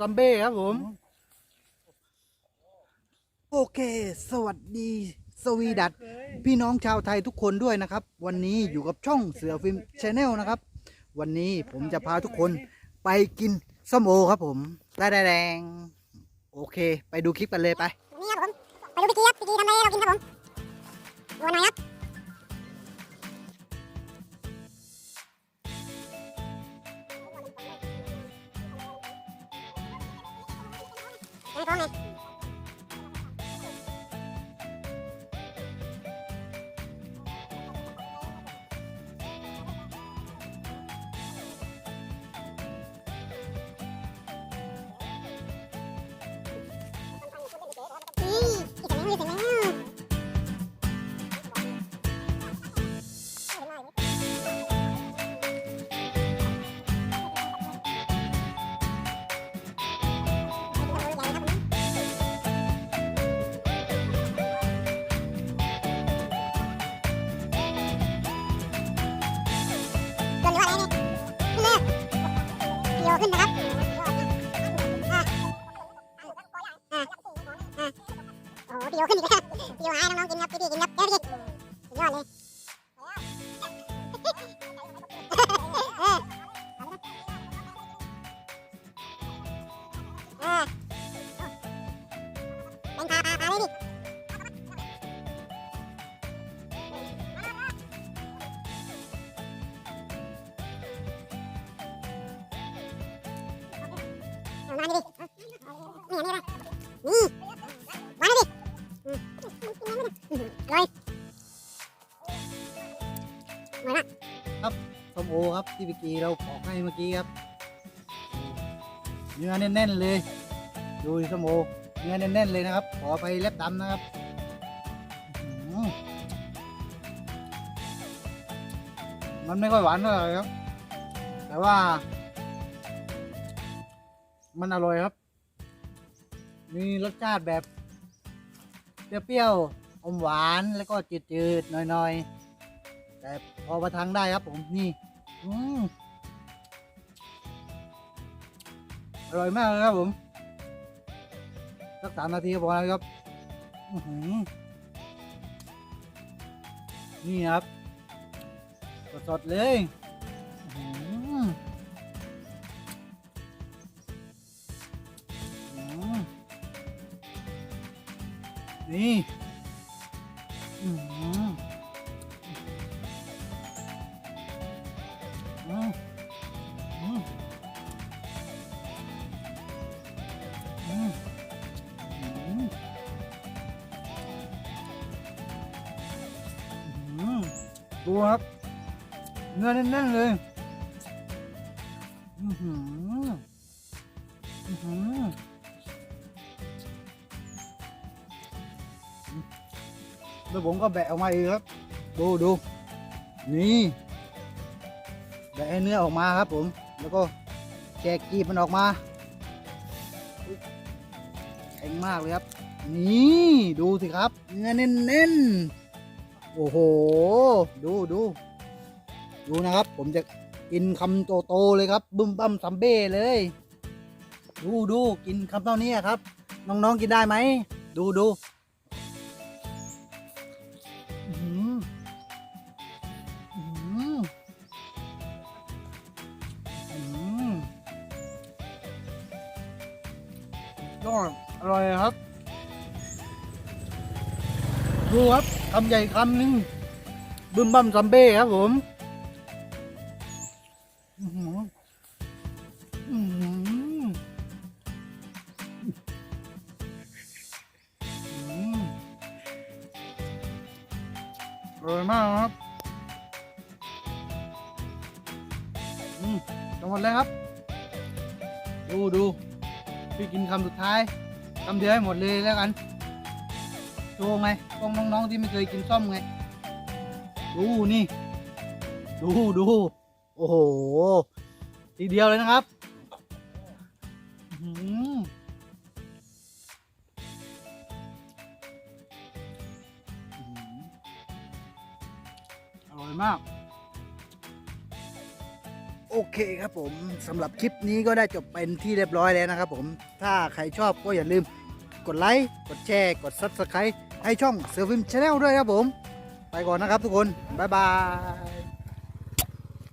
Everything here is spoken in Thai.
ซัมเบ้ครับผม โอเค สวัสดี สวีดัตพี่น้องชาวไทยทุกคนด้วยนะครับ วันนี้อยู่กับช่องเสือฟิล์มชาแนลนะครับ วันนี้ผมจะพาทุกคนไปกินส้มโอครับผมได้แดงโอเค ไปดูคลิปกันเลยไป นี่ครับผม ไปดูพี่กีครับพี่กีทำอะไรให้เรากินครับผมดูหน่อยครับ ยังท้ โอ้โหพี่โยขึ้นอีกแล้วพี่โยหาให้น้องๆกินค ส้มโอครับที่พี่กีเราปอกให้เมื่อกี้ครับ เนื้อแน่นๆเลย ดูส้มโอเนื้อแน่นๆเลยนะครับ ขอไปเล็บดำนะครับมันไม่ค่อยหวานเท่าไหร่ครับ แต่ว่า มันอร่อยครับ มีรสชาติแบบ เปรี้ยวๆอมหวานแล้วก็จืดๆหน่อยๆ แต่พอประทังได้ครับผมนี่ อืมอร่อยมากเลยครับผม สักสามนาทีก็พอแล้วครับนี่ครับ สดๆเลยนี่ ดูครับ เนื้อแน่นๆเลยอือหืออือหือแล้วผมก็แบะออกมาอีกครับ ดูดูนี่แบะให้เนื้อออกมาครับผม แล้วก็แกะกีบมันออกมาแข็งมากเลยครับ นี่ ดูสิครับ เนื้อเน้นๆ โอ้โห ดูดูดูนะครับ ผมจะกินคำโตๆเลยครับ บึ้มบั้มซัมเบ้เลย ดูดูกินคำเท่านี้ครับ น้องๆกินได้ไหม ดูดูอื้อหืออื้อหืออืมยอดอร่อยครับ ดูครับคำใหญ่คำนึงบึ้มบั้มซัมเบ้ครับผมอร่อยมากครับจังหมดเลยครับ ดูดูพี่กินคำสุดท้ายคำเดียวให้หมดเลยแล้วกัน ชว์ไงกล้องน้องๆที่ไม่เคยกินส้มไง ดูนี่ ดูดู โอ้โห ทีเดียวเลยนะครับอื้อหืออื้อหืออร่อยมาก โอเคครับผมสำหรับคลิปนี้ก็ได้จบเป็นที่เรียบร้อยแล้วนะครับผม ถ้าใครชอบก็อย่าลืมกดไลค์ กดแชร์ กด Subscribe ให้ช่องเสือฟิมชาแนลด้วยครับผม ไปก่อนนะครับทุกคน บ๊ายบาย